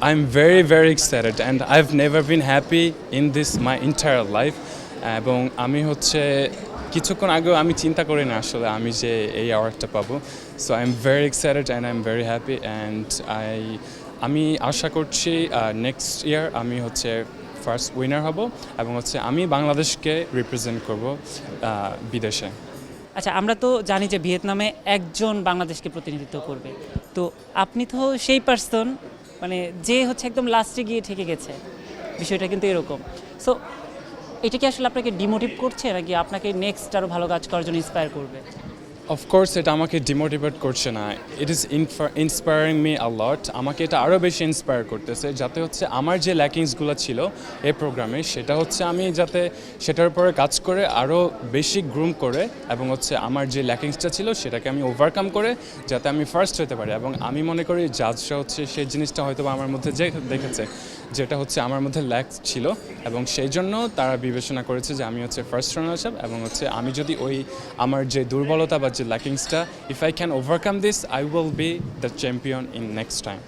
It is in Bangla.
I'm very, very excited and I've never been happy in this my entire life. এবং আমি হচ্ছে কিছুক্ষণ আগেও আমি চিন্তা করি না আসলে আমি যে এই অ্যাওয়ার্ডটা পাবো। So I am very excited and I am very happy and I আমি আশা করছি নেক্সট ইয়ার আমি হচ্ছে ফার্স্ট উইনার হব এবং হচ্ছে আমি বাংলাদেশকে রিপ্রেজেন্ট করব বিদেশে। আচ্ছা আমরা তো জানি যে ভিয়েতনামে একজন বাংলাদেশকে প্রতিনিধিত্ব করবে। তো আপনি তো সেই পার্সন মানে যে হচ্ছে একদম লাস্টে গিয়ে ঠেকে গেছে, বিষয়টা কিন্তু এরকম। সো এটা কি আসলে আপনাকে ডিমোটিভ করছে নাকি আপনাকে নেক্সট আরও ভালো কাজ করার জন্য ইন্সপায়ার করবে? অফকোর্স এটা আমাকে ডিমোটিভেট করছে না। It is inspiring me a lot আমাকে এটা আরও বেশি ইন্সপায়ার করতেছে, যাতে হচ্ছে আমার যে ল্যাকিংসগুলো ছিল এই প্রোগ্রামে সেটা হচ্ছে আমি যাতে সেটার উপরে কাজ করে আরও বেশি গ্রুম করে এবং হচ্ছে আমার যে ল্যাকিংসটা ছিল, সেটাকে আমি ওভারকাম করে যাতে আমি ফার্স্ট হতে পারি। এবং আমি মনে করি জাজরা হচ্ছে সেই জিনিসটা হয়তো আমার মধ্যে যে দেখেছে, যেটা হচ্ছে আমার মধ্যে ল্যাক ছিল। এবং সেই জন্য তারা বিবেচনা করেছে যে আমি হচ্ছে ফার্স্ট রানার আপ এবং হচ্ছে আমি যদি ওই আমার যে দুর্বলতা বা lackingsta. If I can overcome this, I will be the champion in next time.